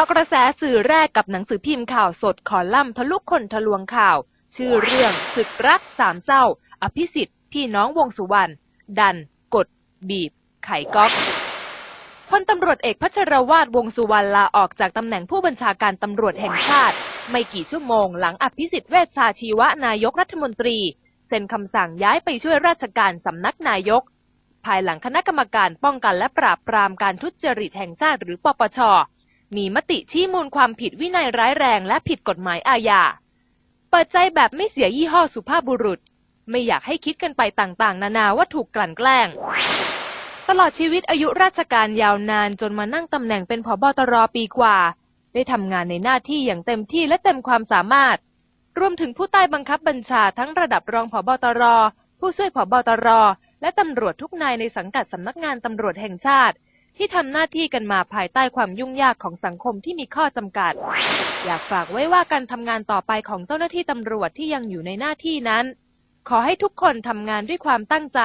าะกระแสสื่อแรกกับหนังสือพิมพ์ข่าวสดคอลัมน์ทะลุคนทะลวงข่าว ชื่อเรื่องศึกรักสามเศร้า อภิสิทธิ์ พี่น้องวงสุวรรณดัน กด บีบ ไขก๊อกพลตำรวจเอกพัชรวาทวงสุวรรณลาออกจากตำแหน่งผู้บัญชาการตำรวจแห่งชาติ ไม่กี่ชั่วโมงหลังอภิสิทธิ์เวชชาชีวะนายกรัฐมนตรี เซ็นคำสั่งย้ายไปช่วยราชการสำนักนายก ภายหลังคณะกรรมการป้องกันและปราบปรามการทุจริตแห่งชาติหรือปปช มีมติชี้มูลความผิดวินัยร้ายแรงและผิดกฎหมายอาญา เปิดใจแบบไม่เสียยี่ห้อสุภาพบุรุษ ไม่อยากให้คิดกันไปต่างๆ นานาว่าถูกกลั่นแกล้ง ตลอดชีวิตอายุราชการยาวนานจนมานั่งตำแหน่งเป็นผบตรปีกว่า ได้ทำงานในหน้าที่อย่างเต็มที่และเต็มความสามารถ รวมถึงผู้ใต้บังคับบัญชาทั้งระดับรองผบตร ผู้ช่วยผบตร และตำรวจทุกนายในสังกัดสำนักงานตำรวจแห่งชาติ ที่ทำหน้าที่กันมาภายใต้ความยุ่งยากของสังคมที่มีข้อจำกัด อยากฝากไว้ว่าการทำงานต่อไปของเจ้าหน้าที่ตำรวจที่ยังอยู่ในหน้าที่นั้น ขอให้ทุกคนทำงานด้วยความตั้งใจ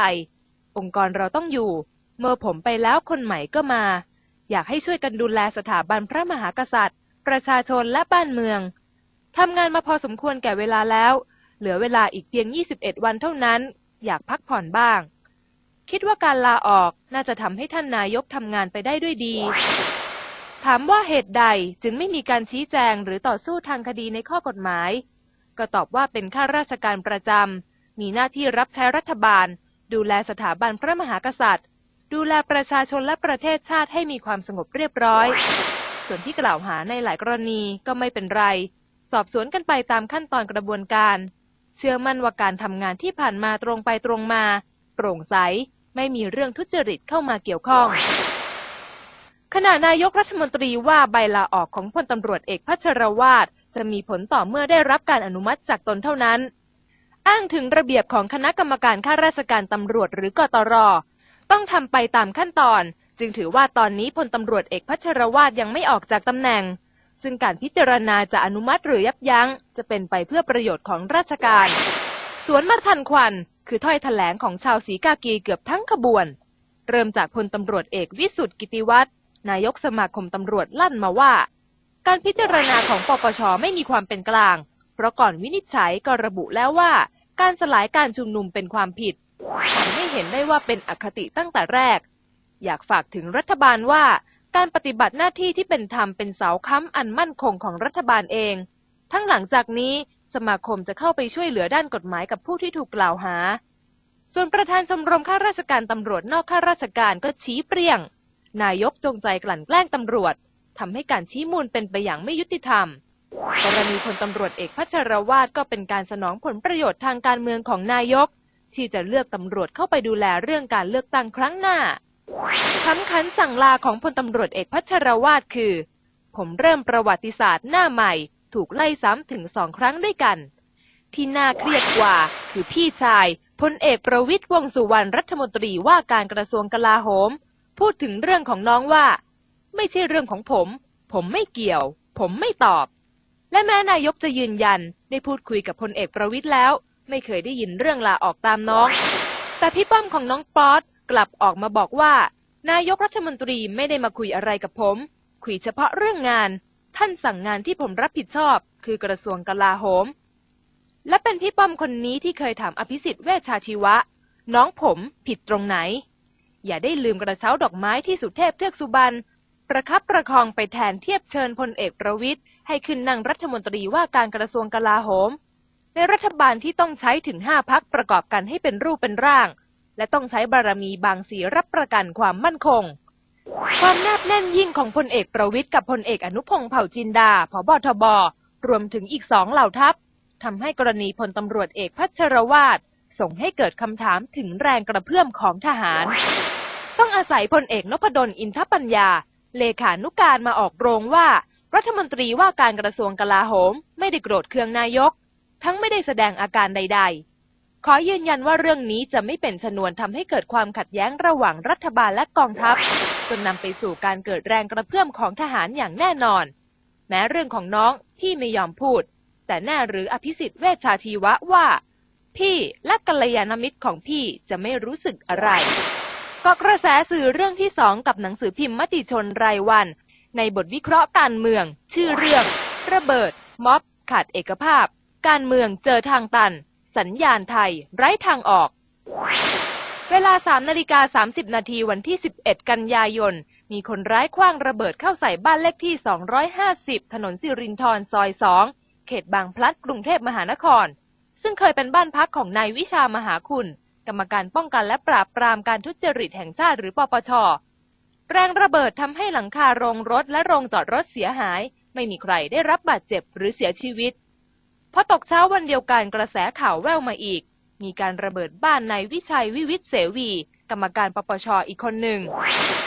องค์กรเราต้องอยู่ เมื่อผมไปแล้วคนใหม่ก็มา อยากให้ช่วยกันดูแลสถาบันพระมหากษัตริย์ ประชาชนและบ้านเมืองทำงานมาพอสมควรแก่เวลาแล้ว เหลือเวลาอีกเพียง 21 วันเท่านั้น อยากพักผ่อนบ้าง คิดว่าการลาออกน่าจะทำให้ท่านนายกทำงานไปได้ด้วยดี ถามว่าเหตุใดจึงไม่มีการชี้แจงหรือต่อสู้ทางคดีในข้อกฎหมาย ก็ตอบว่าเป็นข้าราชการประจำ มีหน้าที่รับใช้รัฐบาล ดูแลสถาบันพระมหากษัตริย์ ดูแลประชาชนและประเทศชาติให้มีความสงบเรียบร้อย ส่วนที่กล่าวหาในหลายกรณีก็ไม่เป็นไร สอบสวนกันไปตามขั้นตอนกระบวนการ เชื่อมั่นว่าการทำงานที่ผ่านมาตรงไปตรงมา โปร่งใส ไม่มีเรื่องทุจริตเข้ามาเกี่ยวข้อง ขณะนายกรัฐมนตรีว่าใบลาออกของพลตำรวจเอกพัชรวาทจะมีผลต่อเมื่อได้รับการอนุมัติจากตนเท่านั้น อ้างถึงระเบียบของคณะกรรมการข้าราชการตำรวจหรือกตร ต้องทำไปตามขั้นตอน จึงถือว่าตอนนี้พลตำรวจเอกพัชรวาทยังไม่ออกจากตำแหน่ง ซึ่งการพิจารณาจะอนุมัติหรือยับยั้ง จะเป็นไปเพื่อประโยชน์ของราชการ สวนมาทันควัน คือถ้อยแถลงของชาวสีกากีเกือบทั้งขบวน เริ่มจากพลตำรวจเอกวิสุทธิกิติวัฒน์นายกสมาคมตำรวจลั่นมาว่า การพิจารณาของปปชไม่มีความเป็นกลาง เพราะก่อนวินิจฉัยก็ระบุแล้วว่า การสลายการชุมนุมเป็นความผิดทำให้เห็นได้ว่าเป็นอคติตั้งแต่แรก อยากฝากถึงรัฐบาลว่า การปฏิบัติหน้าที่ที่เป็นธรรมเป็นเสาค้ำอันมั่นคงของรัฐบาลเอง ทั้งหลังจากนี้ สมาคมจะเข้าไปช่วยเหลือด้านกฎหมายกับผู้ที่ถูกกล่าวหา ส่วนประธานชมรมข้าราชการตำรวจนอกข้าราชการก็ชี้เปรี้ยง นายกจงใจกลั่นแกล้งตำรวจทำให้การชี้มูลเป็นไปอย่างไม่ยุติธรรมกรณีพลตำรวจเอกพัชรวาทก็เป็นการสนองผลประโยชน์ทางการเมืองของนายก ที่จะเลือกตำรวจเข้าไปดูแลเรื่องการเลือกตั้งครั้งหน้าคำขันสั่งลาของพลตำรวจเอกพัชรวาทคือ ผมเริ่มประวัติศาสตร์หน้าใหม่ ถูกไล่ซ้ำถึงสองครั้งด้วยกัน ที่น่าเครียดกว่าคือพี่ชายพลเอกประวิตยวงสุวรรณรัฐมนตรีว่าการกระทรวงกลาโหม พูดถึงเรื่องของน้องว่า ไม่ใช่เรื่องของผม ผมไม่เกี่ยว ผมไม่ตอบ และแม้นายกจะยืนยันได้พูดคุยกับพลเอกประวิตยแล้ว ไม่เคยได้ยินเรื่องลาออกตามน้อง แต่พี่ป้อมของน้องป๊อตกลับออกมาบอกว่า นายกรัฐมนตรีไม่ได้มาคุยอะไรกับผม คุยเฉพาะเรื่องงาน ท่านสั่งงานที่ผมรับผิดชอบ คือกระทรวงกลาโหม และเป็นพี่ป้อมคนนี้ที่เคยถามอภิสิทธิ์เวชชาชีวะ น้องผมผิดตรงไหน อย่าได้ลืมกระเช้าดอกไม้ที่สุเทพเทือกสุบรรณประคับประคองไปแทนเทียบเชิญพลเอกประวิตยให้ขึ้นนั่งรัฐมนตรีว่าการกระทรวงกลาโหม ในรัฐบาลที่ต้องใช้ถึงห้าพักประกอบกันให้เป็นรูปเป็นร่าง และต้องใช้บารมีบางสีรับประกันความมั่นคง ความแนบแน่นยิ่งของพลเอกประวิตยกับพลเอกอนุพงษ์เผ่าจินดาผบทบ รวมถึงอีกสองเหล่าทัพทำให้กรณีพลตำรวจเอกพัชรวาทส่งให้เกิดคำถามถึงแรงกระเพื่อมของทหาร ต้องอาศัยพลเอกนพดลอินทปัญญา เลขานุการมาออกโรงว่า รัฐมนตรีว่าการกระทรวงกลาโหม ไม่ได้โกรธเคืองนายก ทั้งไม่ได้แสดงอาการใด ๆ ขอยืนยันว่าเรื่องนี้จะไม่เป็นชนวนทำให้เกิดความขัดแย้งระหว่างรัฐบาลและกองทัพ จนนำไปสู่การเกิดแรงกระเพื่อมของทหารอย่างแน่นอน แม้เรื่องของน้องพี่ไม่ยอมพูด แต่แน่หรืออภิสิทธิ์เวชชาชีวะว่า พี่และกัลยาณมิตรของพี่จะไม่รู้สึกอะไรก็กระแสสื่อเรื่องที่สองกับหนังสือพิมพ์มติชนรายวัน ในบทวิเคราะห์การเมือง ชื่อเรื่อง ระเบิด ม็อบ ขาดเอกภาพ การเมืองเจอทางตัน สัญญาณไทย ไร้ทางออก เวลา 3 นาฬิกา 30 นาทีวันที่ 11 กันยายน มีคนร้ายคว้างระเบิดเข้าใส่บ้านเลขที่ 250 ถนนสิรินธรซอย 2 เขตบางพลัดกรุงเทพมหานคร ซึ่งเคยเป็นบ้านพักของนายวิชามหาคุณ กรรมการป้องกันและปราบปรามการทุจริตแห่งชาติหรือปปช แรงระเบิดทำให้หลังคาโรงรถและโรงจอดรถเสียหาย ไม่มีใครได้รับบาดเจ็บหรือเสียชีวิตพอตกเช้าวันเดียวกันกระแสข่าวแว่วมาอีก มีการระเบิดบ้านนายวิชัยวิวิทย์เสวี กรรมการปปชอีกคนหนึ่ง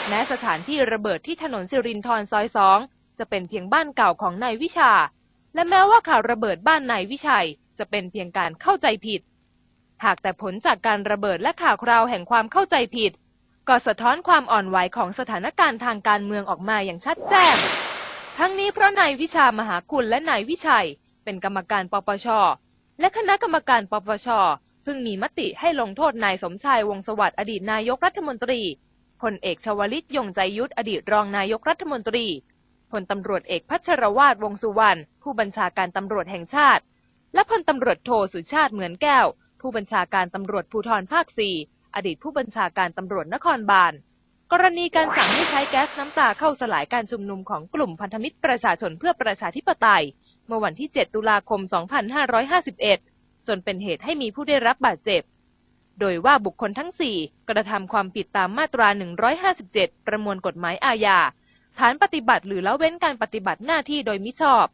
แม้สถานที่ระเบิดที่ถนนสิรินธรซอยสองจะเป็นเพียงบ้านเก่าของนายวิชา และแม้ว่าข่าวระเบิดบ้านนายวิชัย จะเป็นเพียงการเข้าใจผิด หากแต่ผลจากการระเบิดและข่าวคราวแห่งความเข้าใจผิดก็สะท้อนความอ่อนไหวของสถานการณ์ทางการเมืองออกมาอย่างชัดแจ้ง ทั้งนี้เพราะนายวิชามหาคุณและนายวิชัย เป็นกรรมการปปช และคณะกรรมการปปช เพิ่งมีมติให้ลงโทษนายสมชายวงสวัสดิ์อดีตนายกรัฐมนตรีพลเอกชวลิตยงใจยุทธอดีตรองนายกรัฐมนตรีพลตำรวจเอกพัชรวาทวงสุวรรณผู้บัญชาการตำรวจแห่งชาติ และพลตำรวจโทสุชาติเหมือนแก้ว ผู้บัญชาการตำรวจภูธรภาคสี่อดีตผู้บัญชาการตำรวจนครบาลกรณีการสั่งให้ใช้แก๊สน้ำตาเข้าสลายการชุมนุมของกลุ่มพันธมิตรประชาชนเพื่อประชาธิปไตย เมื่อวันที่ 7 ตุลาคม 2551 จนเป็นเหตุให้มีผู้ได้รับบาดเจ็บ โดยว่าบุคคลทั้ง 4 กระทำความผิดตามมาตรา 157 ประมวลกฎหมายอาญา ฐานปฏิบัติหรือละเว้นการปฏิบัติหน้าที่โดยมิชอบ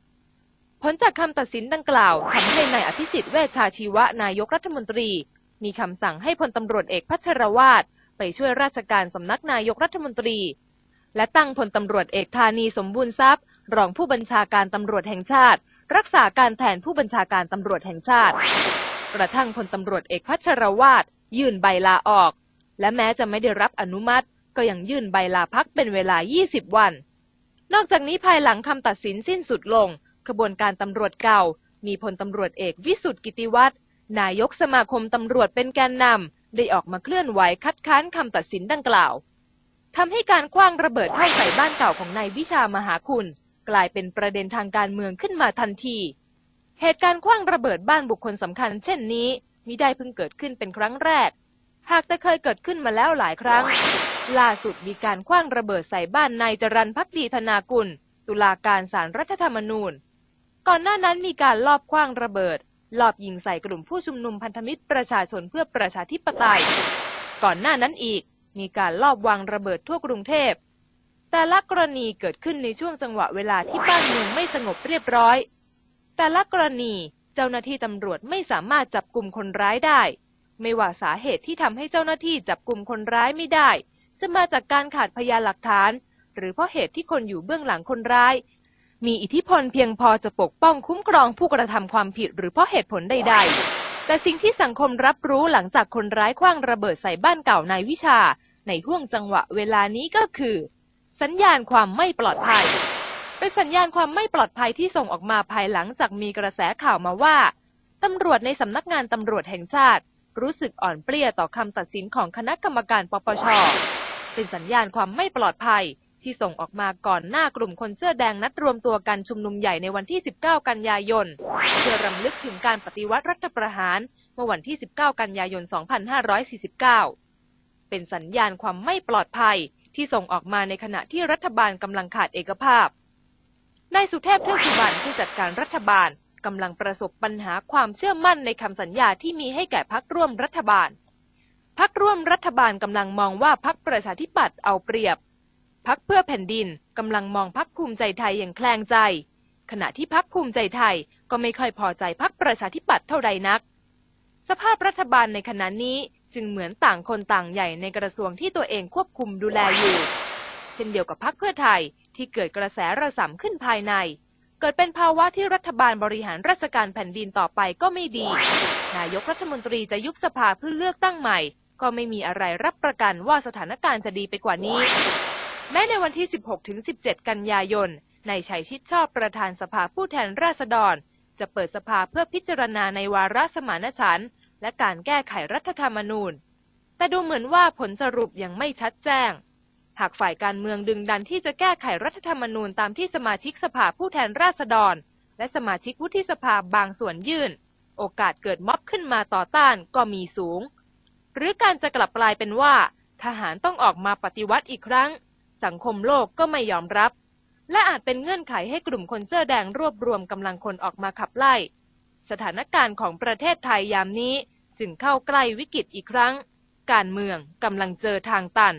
ผลจากคำตัดสินดังกล่าวทำให้นายอภิสิทธิ์เวชชาชีวะนายกรัฐมนตรี มีคำสั่งให้พลตำรวจเอกพัชรวาทไปช่วยราชการสำนักนายกรัฐมนตรี และตั้งพลตำรวจเอกธานีสมบูรณ์ทรัพย์ รองผู้บัญชาการตำรวจแห่งชาติ รักษาการแทนผู้บัญชาการตำรวจแห่งชาติ กระทั่งพลตำรวจเอกพัชรวาทยื่นใบลาออก และแม้จะไม่ได้รับอนุมัติ ก็ยังยื่นใบลาพักเป็นเวลา 20 วัน นอกจากนี้ภายหลังคำตัดสินสิ้นสุดลงขบวนการตำรวจเก่า มีพลตำรวจเอกวิสุทธิกิติวัฒน์นายกสมาคมตำรวจเป็นแกนนำได้ออกมาเคลื่อนไหวคัดค้านคำตัดสินดังกล่าวทำให้การคว้างระเบิดเข้าใส่บ้านเก่าของนายวิชามหาคุณ กลายเป็นประเด็นทางการเมืองขึ้นมาทันที เหตุการณ์คว้างระเบิดบ้านบุคคลสำคัญ เช่นนี้มิได้เพิ่งเกิดขึ้นเป็นครั้งแรก หากแต่เคยเกิดขึ้นมาแล้วหลายครั้ง ล่าสุดมีการคว้างระเบิดใส่บ้านนายจรันพักดีธนากุล ตุลาการศาลรรัฐธรรมนูญ ก่อนหน้านั้นมีการลอบคว้างระเบิด ลอบยิงใส่กลุ่มผู้ชุมนุมพันธมิตรประชาชนเพื่อประชาธิปไตย ก่อนหน้านั้นอีก มีการลอบวางระเบิดทั่วกรุงเทพ แต่ละกรณีเกิดขึ้นในช่วงจังหวะเวลาที่บ้านเมืองไม่สงบเรียบร้อย แต่ละกรณีเจ้าหน้าที่ตำรวจไม่สามารถจับกลุ่มคนร้ายได้ ไม่ว่าสาเหตุที่ทำให้เจ้าหน้าที่จับกลุ่มคนร้ายไม่ได้ จะมาจากการขาดพยานหลักฐาน หรือเพราะเหตุที่คนอยู่เบื้องหลังคนร้าย มีอิทธิพลเพียงพอจะปกป้องคุ้มครองผู้กระทำความผิดหรือเพราะเหตุผลใด ๆ แต่สิ่งที่สังคมรับรู้หลังจากคนร้ายคว้างระเบิดใส่บ้านเก่านายวิชา ในห่วงจังหวะเวลานี้ก็คือ สัญญาณความไม่ปลอดภัย เป็นสัญญาณความไม่ปลอดภัยที่ส่งออกมาภายหลังจากมีกระแสข่าวมาว่าตำรวจในสำนักงานตำรวจแห่งชาติ รู้สึกอ่อนเปลี้ยต่อคำตัดสินของคณะกรรมการปปช เป็นสัญญาณความไม่ปลอดภัยที่ส่งออกมาก่อนหน้ากลุ่มคนเสื้อแดงนัดรวมตัวกันชุมนุมใหญ่ในวันที่ 19 กันยายน เพื่อรำลึกถึงการปฏิวัติรัฐประหาร เมื่อวันที่ 19 กันยายน 2549 เป็นสัญญาณความไม่ปลอดภัย ที่ส่งออกมาในขณะที่รัฐบาลกำลังขาดเอกภาพ นายสุเทพเทือกสุบรรณผู้จัดการรัฐบาลกำลังประสบปัญหาความเชื่อมั่นในคำสัญญาที่มีให้แก่พักร่วมรัฐบาล พักร่วมรัฐบาลกำลังมองว่าพักประชาธิปัตย์เอาเปรียบ พักเพื่อแผ่นดินกำลังมองพักภูมิใจไทยอย่างแคลงใจ ขณะที่พักภูมิใจไทยก็ไม่ค่อยพอใจพักประชาธิปัตย์เท่าใดนัก สภาพรัฐบาลในขณะนี้ จึงเหมือนต่างคนต่างใหญ่ในกระทรวงที่ตัวเองควบคุมดูแลอยู่ เช่นเดียวกับพักเพื่อไทยที่เกิดกระแสระสำขึ้นภายใน เกิดเป็นภาวะที่รัฐบาลบริหารราชการแผ่นดินต่อไปก็ไม่ดี นายกรัฐมนตรีจะยุบสภาเพื่อเลือกตั้งใหม่ ก็ไม่มีอะไรรับประกันว่าสถานการณ์จะดีไปกว่านี้ แม้ในวันที่ 16-17 กันยายนนายชัยชิดชอบประธานสภาผู้แทนราษฎร จะเปิดสภาเพื่อพิจารณาในวาระสมานฉันท์ และการแก้ไขรัฐธรรมนูญ แต่ดูเหมือนว่าผลสรุปยังไม่ชัดแจ้ง หากฝ่ายการเมืองดึงดันที่จะแก้ไขรัฐธรรมนูญตามที่สมาชิกสภาผู้แทนราษฎร และสมาชิกวุฒิสภาบางส่วนยื่น โอกาสเกิดม็อบขึ้นมาต่อต้านก็มีสูง หรือการจะกลับกลายเป็นว่า ทหารต้องออกมาปฏิวัติอีกครั้ง สังคมโลกก็ไม่ยอมรับและอาจเป็นเงื่อนไขให้กลุ่มคนเสื้อแดงรวบรวมกำลังคนออกมาขับไล่ สถานการณ์ของประเทศไทยยามนี้ จึงเข้าใกล้วิกฤตอีกครั้ง การเมืองกำลังเจอทางตัน